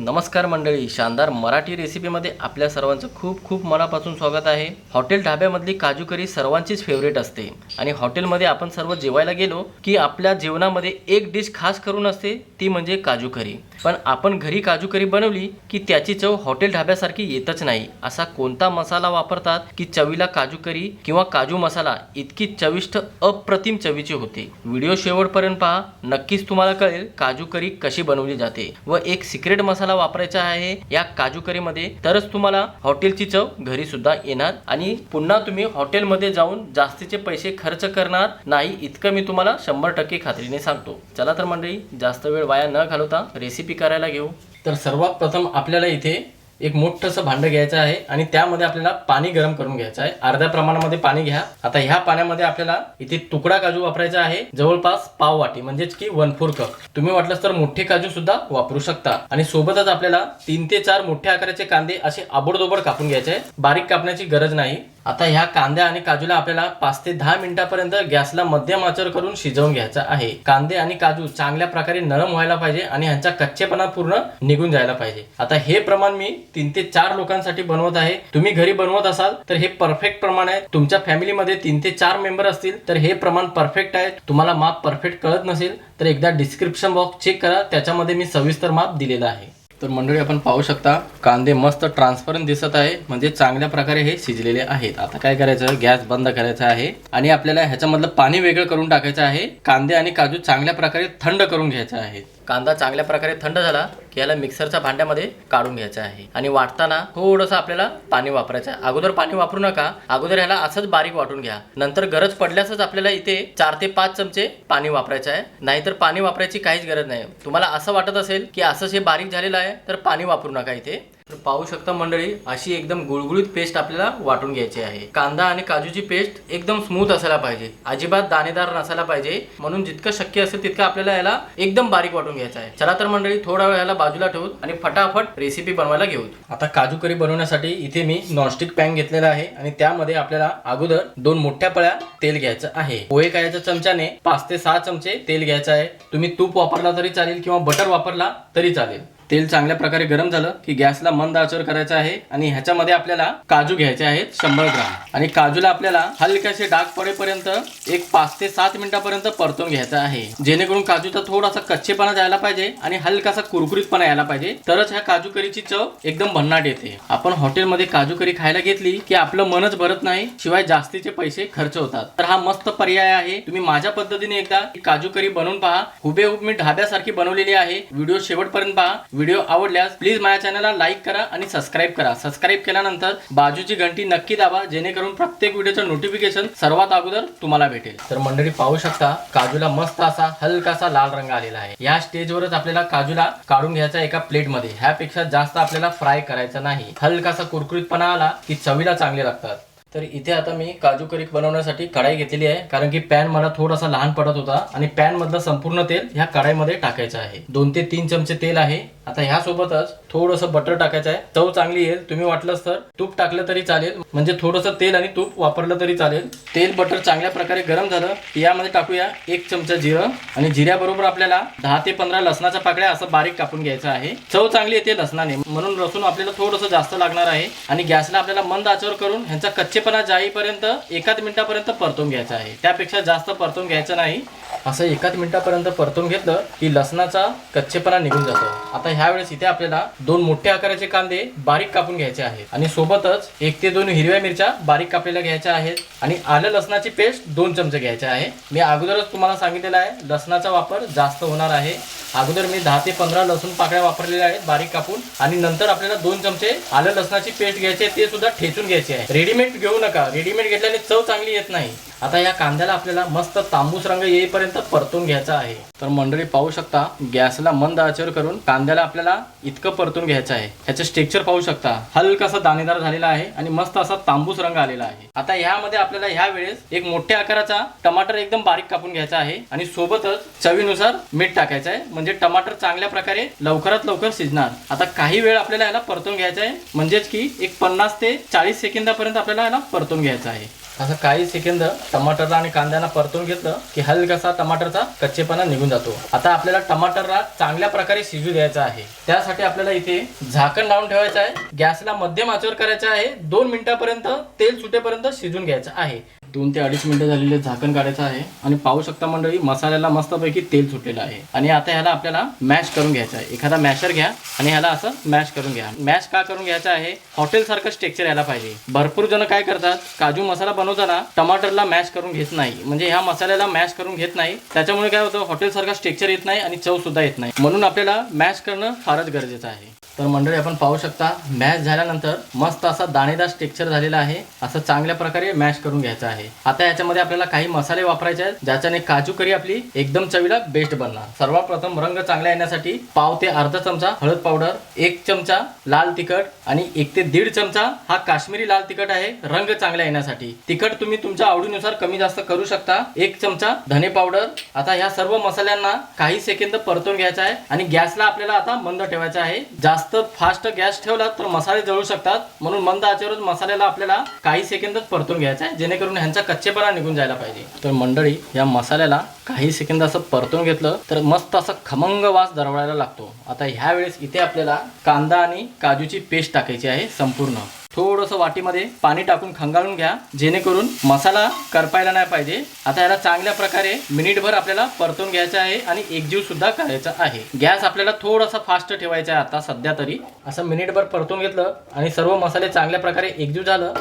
नमस्कार मंडळी शानदार मराठी रेसिपीमध्ये आपल्या सर्वांचं खूप खूप मनापासून स्वागत आहे. हॉटेल ढाब्यामधली काजू करी सर्वांचीच फेवरेट असते. आणि हॉटेलमध्ये आपण सर्व जेवायला गेलो की आपल्या जेवणामध्ये एक डिश खास करून असते ती म्हणजे काजू करी. पण आपण घरी काजू करी बनवली की त्याची चव हॉटेल ढाब्यासारखी येतच नाही. असा कोणता मसाला वापरतात की चवीला काजू करी किंवा काजू मसाला इतकी चविष्ट अप्रतिम चवीची होते? व्हिडिओ शेवटपर्यंत पहा. नक्कीच तुम्हाला कळेल काजू करी कशी बनवली जाते व एक सिक्रेट मसाला वापरायचा आहे या काजू करीमध्ये तरच तुम्हाला हॉटेलची चव घरी सुद्धा येणार. आणि पुन्हा तुम्ही हॉटेलमध्ये जाऊन जास्तीचे पैसे खर्च करणार नाही इतकं मी तुम्हाला शंभर टक्के खात्रीने सांगतो. चला तर मंडळी जास्त वेळ वाया न घालवता रेसिपी करायला घेऊ. तर सर्वात प्रथम आपल्याला इथे एक मोठंसं भांडं घ्यायचं आहे आणि त्यामध्ये आपल्याला पाणी गरम करून घ्यायचं आहे. अर्ध्या प्रमाणामध्ये पाणी घ्या. आता ह्या पाण्यामध्ये आपल्याला इथे तुकडा काजू वापरायचा आहे. जवळपास पाव वाटी म्हणजेच की वन फोर कप. तुम्ही वाटलंच तर मोठे काजू सुद्धा वापरू शकता. आणि सोबतच आपल्याला तीन ते चार मोठ्या आकाराचे कांदे असे आबडदोबड कापून घ्यायचे आहे. बारीक कापण्याची गरज नाही. आता ह्या कांद्या आणि काजूला आपल्याला पाच ते दहा मिनिटापर्यंत गॅसला मध्यम आचर करून शिजवून घ्यायचा आहे. कांदे आणि काजू चांगल्या प्रकारे नरम व्हायला पाहिजे आणि ह्यांचा कच्चेपणा पूर्ण निघून जायला पाहिजे. आता हे प्रमाण मी तीन ते चार लोकांसाठी बनवत आहे. तुम्ही घरी बनवत असाल तर हे परफेक्ट प्रमाण आहे. तुमच्या फॅमिलीमध्ये तीन ते चार मेंबर असतील तर हे प्रमाण परफेक्ट आहे. तुम्हाला माप परफेक्ट कळत नसेल तर एकदा डिस्क्रिप्शन बॉक्स चेक करा. त्याच्यामध्ये मी सविस्तर माप दिलेलं आहे. तर मंडळी आपण पाहू शकता कांदे मस्त ट्रान्सपरंट दिसत आहे. म्हणजे चांगल्या प्रकारे हे शिजलेले आहेत. आता काय करायचं? गॅस बंद करायचा आहे. आणि आपल्याला ह्याच्यामधलं पाणी वेगळं करून टाकायचं आहे. कांदे आणि काजू चांगल्या प्रकारे थंड करून घ्यायचे आहेत. कांदा चांगल्या प्रकारे थंड झाला की याला मिक्सरच्या भांड्यामध्ये काढून घ्यायचा आहे. आणि वाटताना थोडंसं आपल्याला पाणी वापरायचं आहे. अगोदर पाणी वापरू नका. अगोदर ह्याला असंच बारीक वाटून घ्या. नंतर गरज पडल्यासच आपल्याला इथे चार ते पाच चमचे पाणी वापरायचं आहे. नाहीतर पाणी वापरायची काहीच गरज नाही. तुम्हाला असं वाटत असेल की असंच हे बारीक झालेलं आहे तर पाणी वापरू नका इथे. तर पाहू शकता मंडळी अशी एकदम गुळगुळीत पेस्ट आपल्याला वाटून घ्यायची आहे. कांदा आणि काजूची पेस्ट एकदम स्मूथ असायला पाहिजे. अजिबात दाणेदार नसायला पाहिजे. म्हणून जितकं शक्य असेल तितकं आपल्याला याला एकदम बारीक वाटून घ्यायचं आहे. चला तर मंडळी थोडा वेळ याला बाजूला ठेवून आणि फटाफट रेसिपी बनवायला घेऊ. आता काजू करी बनवण्यासाठी इथे मी नॉनस्टिक पॅन घेतलेला आहे आणि त्यामध्ये आपल्याला अगोदर दोन मोठ्या पळ्या तेल घ्यायचं आहे. पोहे कायच्या चमच्याने पाच ते सहा चमचे तेल घ्यायचं आहे. तुम्ही तूप वापरला तरी चालेल किंवा बटर वापरला तरी चालेल. तेल चांगल्या प्रकारे गरम झालं की गॅसला मंद आचर करायचा आहे आणि ह्याच्यामध्ये आपल्याला काजू घ्यायचे आहेत शंभर ग्राम. आणि काजूला आपल्याला हलक्याचे डाग पडेपर्यंत एक पाच ते सात मिनिटापर्यंत परतून घ्यायचा आहे. जेणेकरून काजूचा थोडासा कच्चेपणा जायला पाहिजे आणि हलकासा कुरकुरीतपणा यायला पाहिजे. तरच ह्या काजू करीची चव एकदम भन्नाट येते. आपण हॉटेलमध्ये काजू करी खायला घेतली की आपलं मनच भरत नाही शिवाय जास्तीचे पैसे खर्च होतात. तर हा मस्त पर्याय आहे. तुम्ही माझ्या पद्धतीने एकदा काजू करी बनवून पहा. हुबेहूब मी ढाब्यासारखी बनवलेली आहे. व्हिडिओ शेवटपर्यंत पहा. व्हिडिओ आवडल्यास प्लीज माझ्या चॅनलला लाईक करा आणि सबस्क्राईब करा. सबस्क्राईब केल्यानंतर बाजूची घंटी नक्की दाबा जेणेकरून प्रत्येक व्हिडिओचं नोटिफिकेशन सर्वात अगोदर तुम्हाला भेटेल. तर मंडळी पाहू शकता काजूला मस्त असा हलकासा लाल रंग आलेला आहे. या स्टेजवरच आपल्याला काजूला काढून घ्यायचा एका प्लेटमध्ये ह्यापेक्षा जास्त आपल्याला फ्राय करायचा नाही. हलकासा कुरकुरीतपणा आला की चवीला चांगले लागतात. तर इथे आता मी काजू करी बनवण्यासाठी कढाई घेतलेली आहे. कारण की पॅन मला थोडासा लहान पडत होता आणि पॅन मधलं संपूर्ण तेल ह्या कढाईमध्ये टाकायचं आहे. दोन ते तीन चमचे तेल आहे. आता ह्या सोबतच थोडंसं बटर टाकायचं आहे. चव चांगली येईल. तुम्ही वाटलंच तर. तूप टाकलं तरी चालेल. म्हणजे थोडंसं तेल आणि तूप वापरलं तरी चालेल. तेल बटर चांगल्या प्रकारे गरम झालं. यामध्ये टाकूया एक चमचा जिरं. आणि जिऱ्याबरोबर आपल्याला दहा ते पंधरा लसणाच्या पाकळ्या असं बारीक कापून घ्यायचं आहे. चव चांगली येते लसणाने. म्हणून लसूण आपल्याला थोडंसं जास्त लागणार आहे. आणि गॅसला आपल्याला मंद आचर करून ह्यांचा कच्चेपणा जाईपर्यंत एकाच मिनिटापर्यंत परतून घ्यायचा आहे. त्यापेक्षा जास्त परतून घ्यायचं नाही. असं एकाच मिनिटापर्यंत परतून घेतलं की लसणाचा कच्चेपणा निघून जातो. आता ह्या वेळेस इथे आपल्याला दोन मोठ्या आकाराचे कांदे बारीक कापून घ्यायचे आहेत. आणि सोबतच एक ते दोन हिरव्या मिरच्या बारीक कापलेल्या घ्यायच्या आहेत. आणि आलं लसणाची पेस्ट दोन चमचे घ्यायचे आहे. मी अगोदरच तुम्हाला सांगितलेलं आहे लसणाचा वापर जास्त होणार आहे. अगोदर मी दहा ते पंधरा लसूण पाकळ्या वापरलेल्या आहेत बारीक कापून. आणि नंतर आपल्याला दोन चमचे आलं लसणाची पेस्ट घ्यायची आहे, ते सुद्धा ठेचून घ्यायचे आहे. रेडीमेड घेऊ नका. रेडीमेड घेतल्याने चव चांगली येत नाही. आता या कांद्याला आपल्याला मस्त तांबूस रंग येईपर्यंत परतून घ्यायचा आहे. तर मंडळी पाहू शकता गॅसला मंद आचर करून कांद्याला आपल्याला इतकं परतून घ्यायचं आहे. ह्याचं स्ट्रेक्चर पाहू शकता. हलकासा दाणेदार झालेला आहे आणि मस्त असा तांबूस रंग आलेला आहे. आता ह्यामध्ये आपल्याला ह्या वेळेस एक मोठ्या आकाराचा टमाटर एकदम बारीक कापून घ्यायचा आहे आणि सोबतच चवीनुसार मीठ टाकायचं आहे. म्हणजे टमाटर चांगल्या प्रकारे लवकरात लवकर शिजणार. आता काही वेळ आपल्याला याला परतून घ्यायचा आहे. म्हणजेच की एक पन्नास ते चाळीस सेकंदापर्यंत आपल्याला याला परतून घ्यायचं आहे. असं काही सेकंद टमाटरला आणि कांद्याला परतून घेतलं की हलकासा टमाटरचा कच्चेपणा निघून जातो. आता आपल्याला टमाटरला चांगल्या प्रकारे शिजू द्यायचा आहे. त्यासाठी आपल्याला इथे झाकण लावून ठेवायचं आहे. गॅसला मध्यम आचेवर करायचं आहे. दोन मिनिटापर्यंत तेल सुटेपर्यंत शिजून घ्यायचं आहे. दोन ते अडीच मिनिटं झालेले झाकण काढायचं आहे. आणि पाहू शकता मंडळी मसाल्याला मस्तपैकी तेल सुटलेलं आहे. आणि आता ह्याला आपल्याला मॅश करून घ्यायचं आहे. एखादा मॅशर घ्या आणि ह्याला असं मॅश करून घ्या. मॅश का करून घ्यायचं आहे? हॉटेलसारखं स्ट्रेक्चर स्ट्रक्चर यायला पाहिजे. भरपूर जण काय करतात? काजू मसाला बनवताना टमाटरला मॅश करून घेत नाही. म्हणजे ह्या मसाल्याला मॅश करून घेत नाही. त्याच्यामुळे काय होतं? हॉटेलसारखा स्ट्रेक्चर स्ट्रक्चर येत नाही आणि चव सुद्धा येत नाही. म्हणून आपल्याला मॅश करणं फारच गरजेचं आहे. तर मंडळी आपण पाहू शकता मॅश झाल्यानंतर मस्त असा दाणेदार टेक्चर झालेला आहे. असं चांगल्या प्रकारे मॅश करून घ्यायचं आहे. आता याच्यामध्ये आपल्याला काही मसाले वापरायचे आहेत ज्याच्याने काजू करी आपली एकदम चवीला बेस्ट बनणार. सर्वप्रथम रंग चांगला येण्यासाठी पाव ते अर्धा चमचा हळद पावडर एक चमचा लाल तिखट आणि एक ते दीड चमचा हा काश्मीरी लाल तिखट आहे रंग चांगला येण्यासाठी. तिखट तुम्ही तुमच्या आवडीनुसार कमी जास्त करू शकता. एक चमचा धने पावडर. आता ह्या सर्व मसाल्यांना काही सेकंद परतून घ्यायचा आहे आणि गॅसला आपल्याला आता मंद ठेवायचा आहे. जास्त फास्ट गॅस ठेवला तर मसाले जळू शकतात. म्हणून मंद आचेवरच मसाल्याला आपल्याला काही सेकंदच परतून घ्यायचा आहे जेणेकरून ह्यांचा कच्चेपणा निघून जायला पाहिजे. तर मंडळी या मसाल्याला काही सेकंद असं परतून घेतलं तर मस्त असं खमंग वास दरवळायला लागतो. आता ह्यावेळेस इथे आपल्याला कांदा आणि काजूची पेस्ट टाकायची आहे संपूर्ण. थोडंसं वाटीमध्ये पाणी टाकून खंगाळून घ्या. जेणेकरून मसाला करपायला नाही पाहिजे. आता याला चांगल्या प्रकारे मिनिटभर आपल्याला परतून घ्यायचा आहे आणि एकजीव सुद्धा करायचा आहे. गॅस आपल्याला थोडासा फास्ट ठेवायचा आहे आता सध्या तरी. असं मिनिटभर परतून घेतलं आणि सर्व मसाले चांगल्या प्रकारे एकजीव झालं.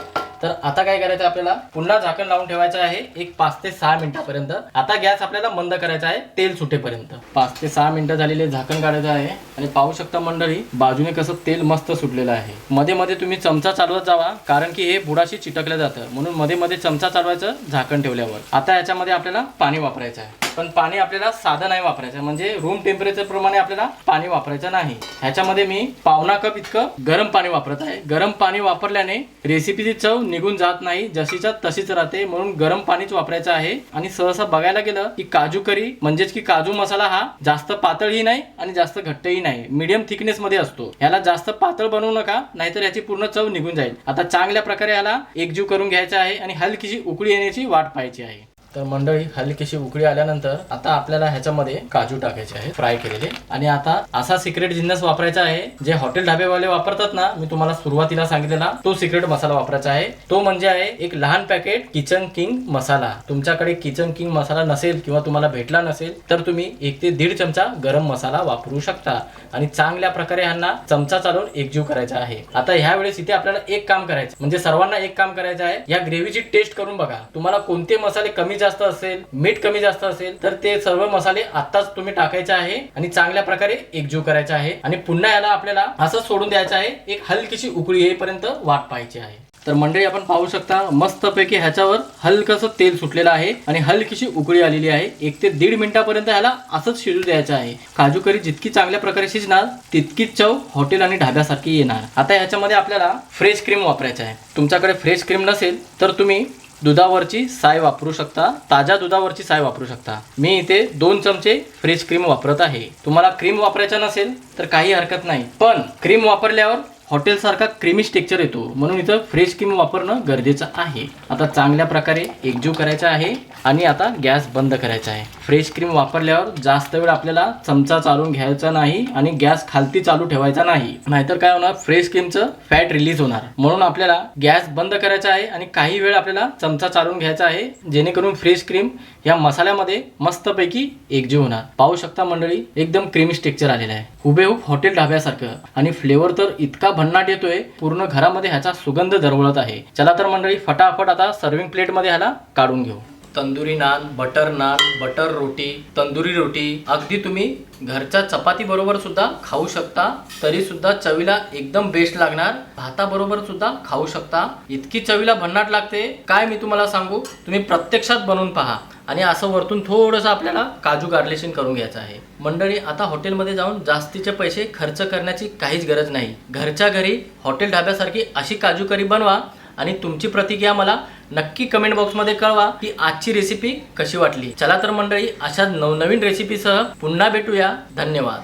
तर आता काय करायचं आपल्याला? पुन्हा झाकण लावून ठेवायचं आहे एक पाच ते सहा मिनिटापर्यंत. आता गॅस आपल्याला मंद करायचा आहे तेल सुटेपर्यंत. पाच ते सहा मिनिटं झालेले झाकण काढायचं आहे. आणि पाहू शकता मंडळी बाजूने कसं तेल मस्त सुटलेलं आहे. मध्ये मध्ये तुम्ही चमचा चालवत जावा कारण की हे बुडाशी चिटकलं जातं. म्हणून मध्ये मध्ये चमचा चालवायचं झाकण ठेवल्यावर. आता याच्यामध्ये आपल्याला पाणी वापरायचं आहे. पण पाणी आपल्याला साधं नाही वापरायचं. म्हणजे रूम टेम्परेचर प्रमाणे आपल्याला पाणी वापरायचं नाही. ह्याच्यामध्ये मी पावणा कप इतकं गरम पाणी वापरत आहे. गरम पाणी वापरल्याने रेसिपीची चव निघून जात नाही. जशीच्या तशीच राहते. म्हणून गरम पाणीच वापरायचं आहे. आणि सहसा बघायला गेलं की काजू करी म्हणजेच की काजू मसाला हा जास्त पातळही नाही आणि जास्त घट्टही नाही. मीडियम थिकनेस मध्ये असतो. याला जास्त पातळ बनवू नका नाहीतर याची पूर्ण चव निघून जाईल. आता चांगल्या प्रकारे याला एकजीव करून घ्यायचा आहे आणि हलकीशी उकळी येण्याची वाट पाहायची आहे. तर मंडळी हलकीशी उकळी आल्यानंतर आता आपल्याला ह्याच्यामध्ये काजू टाकायचे आहे फ्राय केलेले. आणि आता असा सिक्रेट जिन्नस वापरायचा आहे जे हॉटेल ढाबेवाले वापरतात ना मी तुम्हाला सुरुवातीला सांगितलेला तो सिक्रेट मसाला वापरायचा आहे. तो म्हणजे आहे एक लहान पॅकेट किचन किंग मसाला. तुमच्याकडे किचन किंग मसाला नसेल किंवा तुम्हाला भेटला नसेल तर तुम्ही एक ते दीड चमचा गरम मसाला वापरू शकता. आणि चांगल्या प्रकारे ह्यांना चमचा चालवून एकजीव करायचा आहे. आता ह्या वेळेस इथे आपल्याला एक काम करायचं म्हणजे सर्वांना एक काम करायचं आहे. या ग्रेव्हीची टेस्ट करून बघा. तुम्हाला कोणते मसाले कमी जास्त असेल मीठ कमी जास्त असेल तर ते सर्व मसाले आत्ताच तुम्ही टाकायचे आहे आणि चांगल्या प्रकारे एकजीव करायचा आहे. आणि पुन्हा याला आपल्याला असं सोडून द्यायचं आहे एक हलकीशी उकळी येईपर्यंत वाट पाहायची आहे. तर मंडळी आपण पाहू शकता मस्तपैकी ह्याच्यावर हलकसं तेल सुटलेलं आहे आणि हलकीशी उकळी आलेली आहे. एक ते दीड मिनिटापर्यंत ह्याला असंच शिजू द्यायचं आहे. काजू करी जितकी चांगल्या प्रकारे शिजणार तितकीच चव हॉटेल आणि ढाब्यासारखी येणार. आता ह्याच्यामध्ये आपल्याला फ्रेश क्रीम वापरायचं आहे. तुमच्याकडे फ्रेश क्रीम नसेल तर तुम्ही दुधावरची साय वापरू शकता ताज्या दुधावरची साय वापरू शकता. मी इथे दोन चमचे फ्रेश क्रीम वापरत आहे. तुम्हाला क्रीम वापरायचा नसेल तर काही हरकत नाही. पण क्रीम वापरल्यावर हॉटेलसारखा क्रीमी टेक्चर येतो. म्हणून इथं फ्रेश क्रीम वापरणं गरजेचं आहे. आता चांगल्या प्रकारे एकजीव करायचा आहे. आणि आता गॅस बंद करायचा आहे. फ्रेश क्रीम वापरल्यावर जास्त वेळ आपल्याला चमचा चालून घ्यायचा नाही आणि गॅस खालती चालू ठेवायचा नाही. नाहीतर काय होणार? फ्रेश क्रीमचं फॅट रिलीज होणार. म्हणून आपल्याला गॅस बंद करायचा आहे आणि काही वेळ आपल्याला चमचा चालून घ्यायचा आहे जेणेकरून फ्रेश क्रीम या मसाल्यामध्ये मस्तपैकी एकजीव होणार. पाहू शकता मंडळी एकदम क्रीमी स्ट्रक्चर आलेलं आहे. हुबेहूब हॉटेल ढाब्यासारखं. आणि फ्लेवर तर इतका भन्नाट येतोय पूर्ण घरामध्ये ह्याचा सुगंध दरवळत आहे. चला तर मंडळी फटाफट आता सर्विंग प्लेटमध्ये ह्याला काढून घेऊ. Tandoori naan butter naan butter roti tandoori roti. अगदी तुम्ही घरच्या चपाती बरोबर सुद्धा खाऊ शकता तरी सुद्धा चवीला एकदम बेस्ट लागणार. भाताबरोबर सुद्धा खाऊ शकता. इतकी चवीला भन्नाट लागते. काय मी तुम्हाला सांगू? तुम्ही प्रत्यक्षात बनवून पहा. आणि असं वरतून थोडंसं आपल्याला काजू गार्लेशन करून घ्यायचं आहे. मंडळी आता हॉटेलमध्ये जाऊन जास्तीचे पैसे खर्च करण्याची काहीच गरज नाही. घरच्या घरी हॉटेल ढाब्यासारखी अशी काजू करी बनवा आणि तुमची प्रतिक्रिया मला नक्की कमेंट बॉक्समध्ये कळवा की आजची रेसिपी कशी वाटली. चला तर मंडळी अशा नवनवीन रेसिपीसह पुन्हा भेटूया. धन्यवाद.